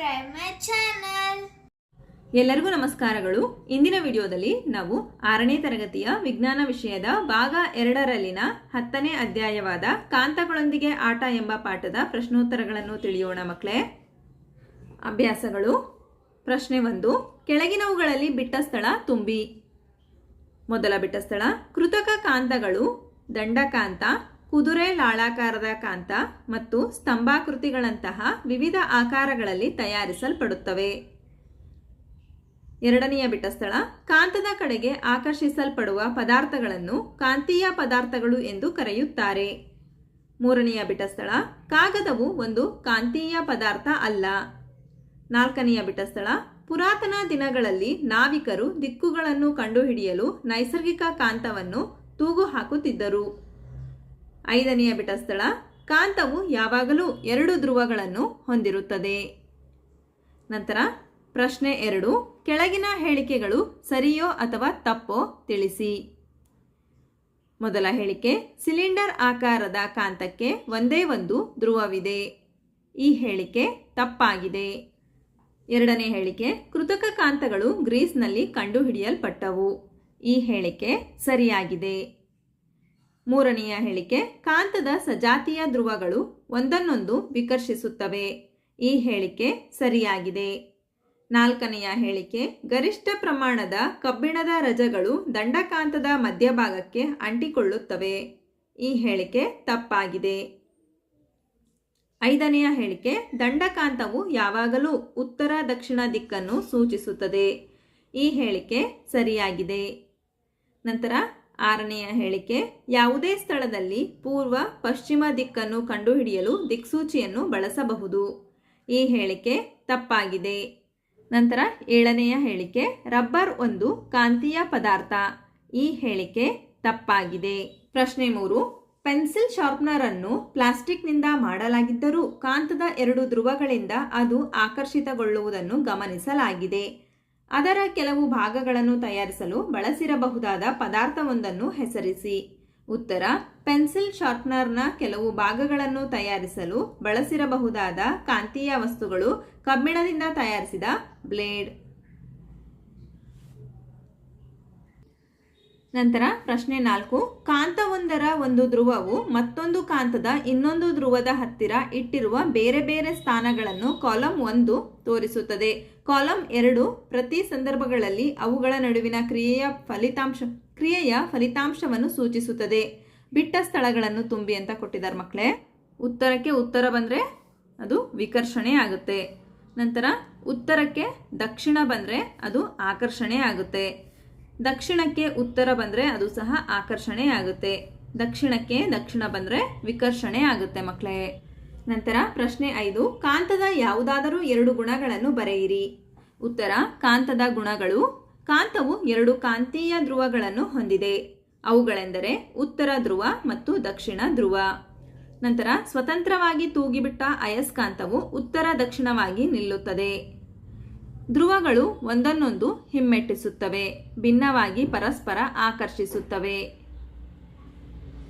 subscribe ಮೈ. ಎಲ್ಲರಿಗೂ ನಮಸ್ಕಾರಗಳು. ಇಂದಿನ ವಿಡಿಯೋದಲ್ಲಿ ನಾವು ಆರನೇ ತರಗತಿಯ ವಿಜ್ಞಾನ ವಿಷಯದ ಭಾಗ ಎರಡರಲ್ಲಿನ ಹತ್ತನೇ ಅಧ್ಯಾಯವಾದ ಕಾಂತಗಳೊಂದಿಗೆ ಆಟ ಎಂಬ ಪಾಠದ ಪ್ರಶ್ನೋತ್ತರಗಳನ್ನು ತಿಳಿಯೋಣ ಮಕ್ಕಳೇ. ಅಭ್ಯಾಸಗಳು. ಪ್ರಶ್ನೆ ಒಂದು, ಕೆಳಗಿನವುಗಳಲ್ಲಿ ಬಿಟ್ಟ ಸ್ಥಳ ತುಂಬಿ. ಮೊದಲ ಬಿಟ್ಟ ಸ್ಥಳ, ಕೃತಕ ಕಾಂತಗಳು, ದಂಡಕಾಂತ ಕುದುರೆ ಲಾಳಾಕಾರದ ಕಾಂತ ಮತ್ತು ಸ್ತಂಭಾಕೃತಿಗಳಂತಹ ವಿವಿಧ ಆಕಾರಗಳಲ್ಲಿ ತಯಾರಿಸಲ್ಪಡುತ್ತವೆ. ಎರಡನೆಯ ಬಿಟಸ್ಥಳ ಕಾಂತದ ಕಡೆಗೆ ಆಕರ್ಷಿಸಲ್ಪಡುವ ಪದಾರ್ಥಗಳನ್ನು ಕಾಂತೀಯ ಪದಾರ್ಥಗಳು ಎಂದು ಕರೆಯುತ್ತಾರೆ. ಮೂರನೆಯ ಬಿಟಸ್ಥಳ ಕಾಗದವು ಒಂದು ಕಾಂತೀಯ ಪದಾರ್ಥ ಅಲ್ಲ. ನಾಲ್ಕನೆಯ ಬಿಟಸ್ಥಳ ಪುರಾತನ ದಿನಗಳಲ್ಲಿ ನಾವಿಕರು ದಿಕ್ಕುಗಳನ್ನು ಕಂಡುಹಿಡಿಯಲು ನೈಸರ್ಗಿಕ ಕಾಂತವನ್ನು ತೂಗು ಹಾಕುತ್ತಿದ್ದರು ಐದನೆಯ ಬಿಟ್ಟ ಸ್ಥಳ ಕಾಂತವು ಯಾವಾಗಲೂ ಎರಡು ಧ್ರುವಗಳನ್ನು ಹೊಂದಿರುತ್ತದೆ. ನಂತರ ಪ್ರಶ್ನೆ ಎರಡು, ಕೆಳಗಿನ ಹೇಳಿಕೆಗಳು ಸರಿಯೋ ಅಥವಾ ತಪ್ಪೋ ತಿಳಿಸಿ. ಮೊದಲ ಹೇಳಿಕೆ, ಸಿಲಿಂಡರ್ ಆಕಾರದ ಕಾಂತಕ್ಕೆ ಒಂದೇ ಒಂದು ಧ್ರುವವಿದೆ. ಈ ಹೇಳಿಕೆ ತಪ್ಪಾಗಿದೆ. ಎರಡನೇ ಹೇಳಿಕೆ, ಕೃತಕ ಕಾಂತಗಳು ಗ್ರೀಸ್ನಲ್ಲಿ ಕಂಡುಹಿಡಿಯಲ್ಪಟ್ಟವು. ಈ ಹೇಳಿಕೆ ಸರಿಯಾಗಿದೆ. ಮೂರನೆಯ ಹೇಳಿಕೆ, ಕಾಂತದ ಸಜಾತಿಯ ಧ್ರುವಗಳು ಒಂದನ್ನೊಂದು ವಿಕರ್ಷಿಸುತ್ತವೆ. ಈ ಹೇಳಿಕೆ ಸರಿಯಾಗಿದೆ. ನಾಲ್ಕನೆಯ ಹೇಳಿಕೆ, ಗರಿಷ್ಠ ಪ್ರಮಾಣದ ಕಬ್ಬಿಣದ ರಜಗಳು ದಂಡಕಾಂತದ ಮಧ್ಯಭಾಗಕ್ಕೆ ಅಂಟಿಕೊಳ್ಳುತ್ತವೆ. ಈ ಹೇಳಿಕೆ ತಪ್ಪಾಗಿದೆ. ಐದನೆಯ ಹೇಳಿಕೆ, ದಂಡಕಾಂತವು ಯಾವಾಗಲೂ ಉತ್ತರ ದಕ್ಷಿಣ ದಿಕ್ಕನ್ನು ಸೂಚಿಸುತ್ತದೆ. ಈ ಹೇಳಿಕೆ ಸರಿಯಾಗಿದೆ. ನಂತರ ಆರನೆಯ ಹೇಳಿಕೆ, ಯಾವುದೇ ಸ್ಥಳದಲ್ಲಿ ಪೂರ್ವ, ಪಶ್ಚಿಮ ದಿಕ್ಕನ್ನು ಕಂಡುಹಿಡಿಯಲು ದಿಕ್ಸೂಚಿಯನ್ನು ಬಳಸಬಹುದು. ಈ ಹೇಳಿಕೆ ತಪ್ಪಾಗಿದೆ. ನಂತರ ಏಳನೆಯ ಹೇಳಿಕೆ, ರಬ್ಬರ್ ಒಂದು ಕಾಂತೀಯ ಪದಾರ್ಥ. ಈ ಹೇಳಿಕೆ ತಪ್ಪಾಗಿದೆ. ಪ್ರಶ್ನೆ ಮೂರು, ಪೆನ್ಸಿಲ್ ಶಾರ್ಪ್ನರ್ ಅನ್ನು ಪ್ಲಾಸ್ಟಿಕ್ನಿಂದ ಮಾಡಲಾಗಿದ್ದರೂ ಕಾಂತದ ಎರಡು ಧ್ರುವಗಳಿಂದ ಅದು ಆಕರ್ಷಿತಗೊಳ್ಳುವುದನ್ನು ಗಮನಿಸಲಾಗಿದೆ. ಅದರ ಕೆಲವು ಭಾಗಗಳನ್ನು ತಯಾರಿಸಲು ಬಳಸಿರಬಹುದಾದ ಪದಾರ್ಥವೊಂದನ್ನು ಹೆಸರಿಸಿ. ಉತ್ತರ, ಪೆನ್ಸಿಲ್ ಶಾರ್ಪ್ನರ್ನ ಕೆಲವು ಭಾಗಗಳನ್ನು ತಯಾರಿಸಲು ಬಳಸಿರಬಹುದಾದ ಕಾಂತೀಯ ವಸ್ತುಗಳು ಕಬ್ಬಿಣದಿಂದ ತಯಾರಿಸಿದ ಬ್ಲೇಡ್. ನಂತರ ಪ್ರಶ್ನೆ ನಾಲ್ಕು. ಕಾಂತವೊಂದರ ಒಂದು ಧ್ರುವವು ಮತ್ತೊಂದು ಕಾಂತದ ಇನ್ನೊಂದು ಧ್ರುವದ ಹತ್ತಿರ ಇಟ್ಟಿರುವ ಬೇರೆ ಬೇರೆ ಸ್ಥಾನಗಳನ್ನು ಕಾಲಂ ಒಂದು ತೋರಿಸುತ್ತದೆ. ಕಾಲಂ ಎರಡು ಪ್ರತಿ ಸಂದರ್ಭಗಳಲ್ಲಿ ಅವುಗಳ ನಡುವಿನ ಕ್ರಿಯೆಯ ಫಲಿತಾಂಶ, ಕ್ರಿಯೆಯ ಫಲಿತಾಂಶವನ್ನು ಸೂಚಿಸುತ್ತದೆ. ಬಿಟ್ಟ ಸ್ಥಳಗಳನ್ನು ತುಂಬಿ ಅಂತ ಕೊಟ್ಟಿದ್ದಾರೆ ಮಕ್ಕಳೇ. ಉತ್ತರಕ್ಕೆ ಉತ್ತರ ಬಂದರೆ ಅದು ವಿಕರ್ಷಣೆ ಆಗುತ್ತೆ. ನಂತರ ಉತ್ತರಕ್ಕೆ ದಕ್ಷಿಣ ಬಂದರೆ ಅದು ಆಕರ್ಷಣೆ ಆಗುತ್ತೆ. ದಕ್ಷಿಣಕ್ಕೆ ಉತ್ತರ ಬಂದರೆ ಅದು ಸಹ ಆಕರ್ಷಣೆ ಆಗುತ್ತೆ. ದಕ್ಷಿಣಕ್ಕೆ ದಕ್ಷಿಣ ಬಂದರೆ ವಿಕರ್ಷಣೆ ಆಗುತ್ತೆ ಮಕ್ಕಳೇ ನಂತರ ಪ್ರಶ್ನೆ ಐದು, ಕಾಂತದ ಯಾವುದಾದರೂ ಎರಡು ಗುಣಗಳನ್ನು ಬರೆಯಿರಿ. ಉತ್ತರ, ಕಾಂತದ ಗುಣಗಳು, ಕಾಂತವು ಎರಡು ಕಾಂತೀಯ ಧ್ರುವಗಳನ್ನು ಹೊಂದಿದೆ. ಅವುಗಳೆಂದರೆ ಉತ್ತರ ಧ್ರುವ ಮತ್ತು ದಕ್ಷಿಣ ಧ್ರುವ. ನಂತರ ಸ್ವತಂತ್ರವಾಗಿ ತೂಗಿಬಿಟ್ಟ ಅಯಸ್ಕಾಂತವು ಉತ್ತರ ದಕ್ಷಿಣವಾಗಿ ನಿಲ್ಲುತ್ತದೆ. ಧ್ರುವಗಳು ಒಂದನ್ನೊಂದು ಹಿಮ್ಮೆಟ್ಟಿಸುತ್ತವೆ, ಭಿನ್ನವಾಗಿ ಪರಸ್ಪರ ಆಕರ್ಷಿಸುತ್ತವೆ.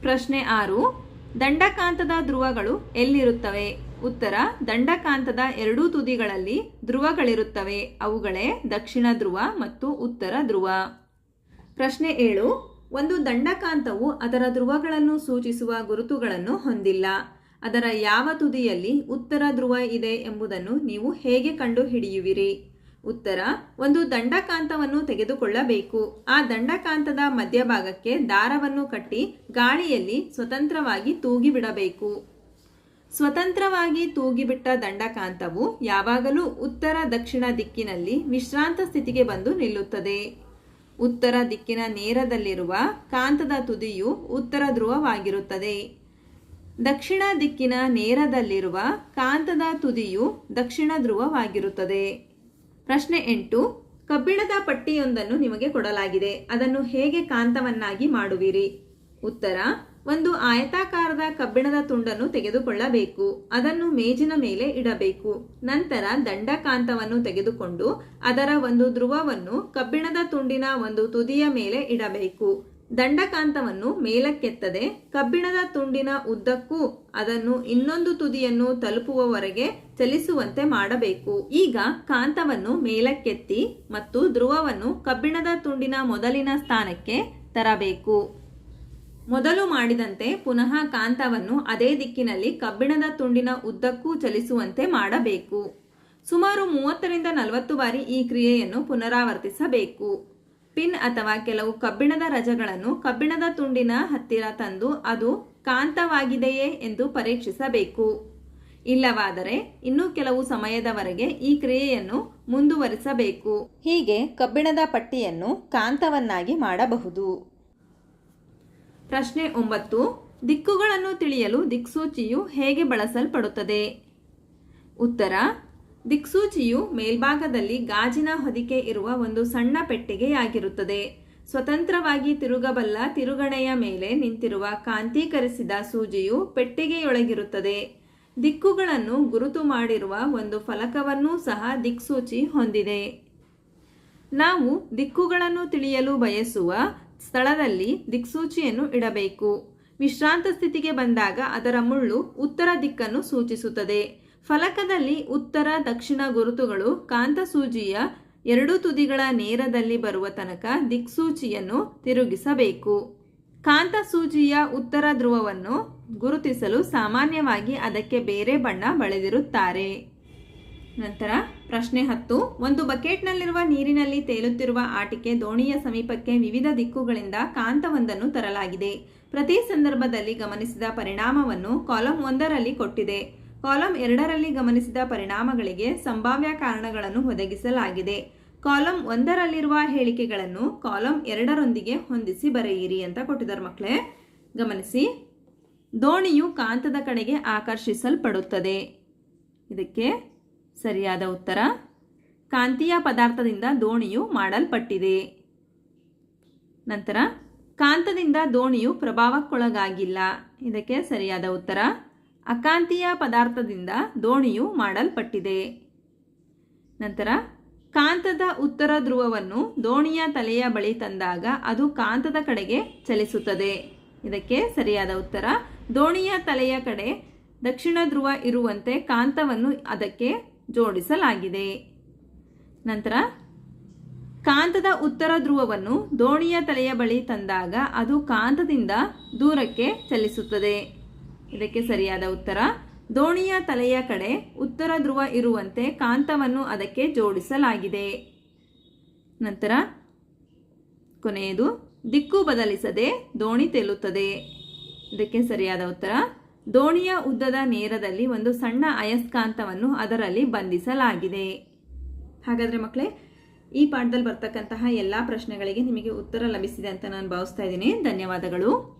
ಪ್ರಶ್ನೆ ಆರು, ದಂಡಕಾಂತದ ಧ್ರುವಗಳು ಎಲ್ಲಿರುತ್ತವೆ? ಉತ್ತರ, ದಂಡಕಾಂತದ ಎರಡೂ ತುದಿಗಳಲ್ಲಿ ಧ್ರುವಗಳಿರುತ್ತವೆ, ಅವುಗಳೇ ದಕ್ಷಿಣ ಧ್ರುವ ಮತ್ತು ಉತ್ತರ ಧ್ರುವ. ಪ್ರಶ್ನೆ ಏಳು, ಒಂದು ದಂಡಕಾಂತವು ಅದರ ಧ್ರುವಗಳನ್ನು ಸೂಚಿಸುವ ಗುರುತುಗಳನ್ನು ಹೊಂದಿಲ್ಲ, ಅದರ ಯಾವ ತುದಿಯಲ್ಲಿ ಉತ್ತರ ಧ್ರುವ ಇದೆ ಎಂಬುದನ್ನು ನೀವು ಹೇಗೆ ಕಂಡುಹಿಡಿಯುವಿರಿ? ಉತ್ತರ, ಒಂದು ದಂಡಕಾಂತವನ್ನು ತೆಗೆದುಕೊಳ್ಳಬೇಕು. ಆ ದಂಡಕಾಂತದ ಮಧ್ಯಭಾಗಕ್ಕೆ ದಾರವನ್ನು ಕಟ್ಟಿ ಗಾಳಿಯಲ್ಲಿ ಸ್ವತಂತ್ರವಾಗಿ ತೂಗಿಬಿಡಬೇಕು. ಸ್ವತಂತ್ರವಾಗಿ ತೂಗಿಬಿಟ್ಟ ದಂಡಕಾಂತವು ಯಾವಾಗಲೂ ಉತ್ತರ ದಕ್ಷಿಣ ದಿಕ್ಕಿನಲ್ಲಿ ವಿಶ್ರಾಂತ ಸ್ಥಿತಿಗೆ ಬಂದು ನಿಲ್ಲುತ್ತದೆ. ಉತ್ತರ ದಿಕ್ಕಿನ ನೇರದಲ್ಲಿರುವ ಕಾಂತದ ತುದಿಯು ಉತ್ತರ ಧ್ರುವವಾಗಿರುತ್ತದೆ. ದಕ್ಷಿಣ ದಿಕ್ಕಿನ ನೇರದಲ್ಲಿರುವ ಕಾಂತದ ತುದಿಯು ದಕ್ಷಿಣ ಧ್ರುವವಾಗಿರುತ್ತದೆ. ಪ್ರಶ್ನೆ ಎಂಟು, ಕಬ್ಬಿಣದ ಪಟ್ಟಿಯೊಂದನ್ನು ನಿಮಗೆ ಕೊಡಲಾಗಿದೆ. ಅದನ್ನು ಹೇಗೆ ಕಾಂತವನ್ನಾಗಿ ಮಾಡುವಿರಿ? ಉತ್ತರ, ಒಂದು ಆಯತಾಕಾರದ ಕಬ್ಬಿಣದ ತುಂಡನ್ನು ತೆಗೆದುಕೊಳ್ಳಬೇಕು. ಅದನ್ನು ಮೇಜಿನ ಮೇಲೆ ಇಡಬೇಕು. ನಂತರ ದಂಡಕಾಂತವನ್ನು ತೆಗೆದುಕೊಂಡು ಅದರ ಒಂದು ಧ್ರುವವನ್ನು ಕಬ್ಬಿಣದ ತುಂಡಿನ ಒಂದು ತುದಿಯ ಮೇಲೆ ಇಡಬೇಕು. ದಂಡಕಾಂತವನ್ನು ಮೇಲಕ್ಕೆತ್ತದೆ, ಕಬ್ಬಿಣದ ತುಂಡಿನ ಉದ್ದಕ್ಕೂ ಅದನ್ನು ಇನ್ನೊಂದು ತುದಿಯನ್ನು ತಲುಪುವವರೆಗೆ ಚಲಿಸುವಂತೆ ಮಾಡಬೇಕು. ಈಗ ಕಾಂತವನ್ನು ಮೇಲಕ್ಕೆತ್ತಿ ಮತ್ತು ಧ್ರುವವನ್ನು ಕಬ್ಬಿಣದ ತುಂಡಿನ ಮೊದಲಿನ ಸ್ಥಾನಕ್ಕೆ ತರಬೇಕು. ಮೊದಲು ಮಾಡಿದಂತೆ ಪುನಃ ಕಾಂತವನ್ನು ಅದೇ ದಿಕ್ಕಿನಲ್ಲಿ ಕಬ್ಬಿಣದ ತುಂಡಿನ ಉದ್ದಕ್ಕೂ ಚಲಿಸುವಂತೆ ಮಾಡಬೇಕು. ಸುಮಾರು ಮೂವತ್ತರಿಂದ ನಲವತ್ತು ಬಾರಿ ಈ ಕ್ರಿಯೆಯನ್ನು ಪುನರಾವರ್ತಿಸಬೇಕು. ಪಿನ್ ಅಥವಾ ಕೆಲವು ಕಬ್ಬಿಣದ ರಜಗಳನ್ನು ಕಬ್ಬಿಣದ ತುಂಡಿನ ಹತ್ತಿರ ತಂದು ಅದು ಕಾಂತವಾಗಿದೆಯೇ ಎಂದು ಪರೀಕ್ಷಿಸಬೇಕು. ಇಲ್ಲವಾದರೆ ಇನ್ನೂ ಕೆಲವು ಸಮಯದವರೆಗೆ ಈ ಕ್ರಿಯೆಯನ್ನು ಮುಂದುವರಿಸಬೇಕು. ಹೀಗೆ ಕಬ್ಬಿಣದ ಪಟ್ಟಿಯನ್ನು ಕಾಂತವನ್ನಾಗಿ ಮಾಡಬಹುದು. ಪ್ರಶ್ನೆ ಒಂಬತ್ತು. ದಿಕ್ಕುಗಳನ್ನು ತಿಳಿಯಲು ದಿಕ್ಸೂಚಿಯು ಹೇಗೆ ಬಳಸಲ್ಪಡುತ್ತದೆ? ಉತ್ತರ. ದಿಕ್ಸೂಚಿಯು ಮೇಲ್ಭಾಗದಲ್ಲಿ ಗಾಜಿನ ಹೊದಿಕೆ ಇರುವ ಒಂದು ಸಣ್ಣ ಪೆಟ್ಟಿಗೆಯಾಗಿರುತ್ತದೆ. ಸ್ವತಂತ್ರವಾಗಿ ತಿರುಗಬಲ್ಲ ತಿರುಗಣೆಯ ಮೇಲೆ ನಿಂತಿರುವ ಕಾಂತೀಕರಿಸಿದ ಸೂಜಿಯು ಪೆಟ್ಟಿಗೆಯೊಳಗಿರುತ್ತದೆ. ದಿಕ್ಕುಗಳನ್ನು ಗುರುತು ಮಾಡಿರುವ ಒಂದು ಫಲಕವನ್ನೂ ಸಹ ದಿಕ್ಸೂಚಿ ಹೊಂದಿದೆ. ನಾವು ದಿಕ್ಕುಗಳನ್ನು ತಿಳಿಯಲು ಬಯಸುವ ಸ್ಥಳದಲ್ಲಿ ದಿಕ್ಸೂಚಿಯನ್ನು ಇಡಬೇಕು. ವಿಶ್ರಾಂತ ಸ್ಥಿತಿಗೆ ಬಂದಾಗ ಅದರ ಮುಳ್ಳು ಉತ್ತರ ದಿಕ್ಕನ್ನು ಸೂಚಿಸುತ್ತದೆ. ಫಲಕದಲ್ಲಿ ಉತ್ತರ, ದಕ್ಷಿಣ ಗುರುತುಗಳು, ಕಾಂತಸೂಜಿಯ ಎರಡು ತುದಿಗಳ ನೇರದಲ್ಲಿ ಬರುವ ತನಕ ದಿಕ್ಸೂಚಿಯನ್ನು ತಿರುಗಿಸಬೇಕು. ಕಾಂತಸೂಜಿಯ ಉತ್ತರ ಧ್ರುವವನ್ನು ಗುರುತಿಸಲು ಸಾಮಾನ್ಯವಾಗಿ ಅದಕ್ಕೆ ಬೇರೆ ಬಣ್ಣ ಬಳೆದಿರುತ್ತಾರೆ. ನಂತರ ಪ್ರಶ್ನೆ ಹತ್ತು. ಒಂದು ಬಕೆಟ್ನಲ್ಲಿರುವ ನೀರಿನಲ್ಲಿ ತೇಲುತ್ತಿರುವ ಆಟಿಕೆ ದೋಣಿಯ ಸಮೀಪಕ್ಕೆ ವಿವಿಧ ದಿಕ್ಕುಗಳಿಂದ ಕಾಂತವೊಂದನ್ನು ತರಲಾಗಿದೆ. ಪ್ರತಿ ಸಂದರ್ಭದಲ್ಲಿ ಗಮನಿಸಿದ ಪರಿಣಾಮವನ್ನು ಕಾಲಂ ಒಂದರಲ್ಲಿ ಕೊಟ್ಟಿದೆ. ಕಾಲಂ ಎರಡರಲ್ಲಿ ಗಮನಿಸಿದ ಪರಿಣಾಮಗಳಿಗೆ ಸಂಭಾವ್ಯ ಕಾರಣಗಳನ್ನು ಒದಗಿಸಲಾಗಿದೆ. ಕಾಲಂ ಒಂದರಲ್ಲಿರುವ ಹೇಳಿಕೆಗಳನ್ನು ಕಾಲಂ ಎರಡರೊಂದಿಗೆ ಹೊಂದಿಸಿ ಬರೆಯಿರಿ ಅಂತ ಕೊಟ್ಟಿದ್ದಾರೆ ಮಕ್ಕಳೇ. ಗಮನಿಸಿ. ದೋಣಿಯು ಕಾಂತದ ಕಡೆಗೆ ಆಕರ್ಷಿಸಲ್ಪಡುತ್ತದೆ. ಇದಕ್ಕೆ ಸರಿಯಾದ ಉತ್ತರ. ಕಾಂತೀಯ ಪದಾರ್ಥದಿಂದ ದೋಣಿಯು ಮಾಡಲ್ಪಟ್ಟಿದೆ. ನಂತರ ಕಾಂತದಿಂದ ದೋಣಿಯು ಪ್ರಭಾವಕ್ಕೊಳಗಾಗಿಲ್ಲ. ಇದಕ್ಕೆ ಸರಿಯಾದ ಉತ್ತರ. ಅಕಾಂತೀಯ ಪದಾರ್ಥದಿಂದ ದೋಣಿಯು ಮಾಡಲ್ಪಟ್ಟಿದೆ. ನಂತರ, ಕಾಂತದ ಉತ್ತರ ಧ್ರುವವನ್ನು ದೋಣಿಯ ತಲೆಯ ಬಳಿ ತಂದಾಗ ಅದು ಕಾಂತದ ಕಡೆಗೆ ಚಲಿಸುತ್ತದೆ. ಇದಕ್ಕೆ ಸರಿಯಾದ ಉತ್ತರ, ದೋಣಿಯ ತಲೆಯ ಕಡೆ ದಕ್ಷಿಣ ಧ್ರುವ ಇರುವಂತೆ ಕಾಂತವನ್ನು ಅದಕ್ಕೆ ಜೋಡಿಸಲಾಗಿದೆ. ನಂತರ, ಕಾಂತದ ಉತ್ತರ ಧ್ರುವವನ್ನು ದೋಣಿಯ ತಲೆಯ ಬಳಿ ತಂದಾಗ ಅದು ಕಾಂತದಿಂದ ದೂರಕ್ಕೆ ಚಲಿಸುತ್ತದೆ. ಇದಕ್ಕೆ ಸರಿಯಾದ ಉತ್ತರ. ದೋಣಿಯ ತಲೆಯ ಕಡೆ ಉತ್ತರ ಧ್ರುವ ಇರುವಂತೆ ಕಾಂತವನ್ನು ಅದಕ್ಕೆ ಜೋಡಿಸಲಾಗಿದೆ. ನಂತರ ಕೊನೆಯದು, ದಿಕ್ಕು ಬದಲಿಸದೆ ದೋಣಿ ತೇಲುತ್ತದೆ. ಇದಕ್ಕೆ ಸರಿಯಾದ ಉತ್ತರ. ದೋಣಿಯ ಉದ್ದದ ನೇರದಲ್ಲಿ ಒಂದು ಸಣ್ಣ ಅಯಸ್ಕಾಂತವನ್ನು ಅದರಲ್ಲಿ ಬಂಧಿಸಲಾಗಿದೆ. ಹಾಗಾದರೆ ಮಕ್ಕಳೇ, ಈ ಪಾಠದಲ್ಲಿ ಬರ್ತಕ್ಕಂತಹ ಎಲ್ಲ ಪ್ರಶ್ನೆಗಳಿಗೆ ನಿಮಗೆ ಉತ್ತರ ಲಭಿಸಿದೆ ಅಂತ ನಾನು ಭಾವಿಸ್ತಾ ಇದ್ದೀನಿ. ಧನ್ಯವಾದಗಳು.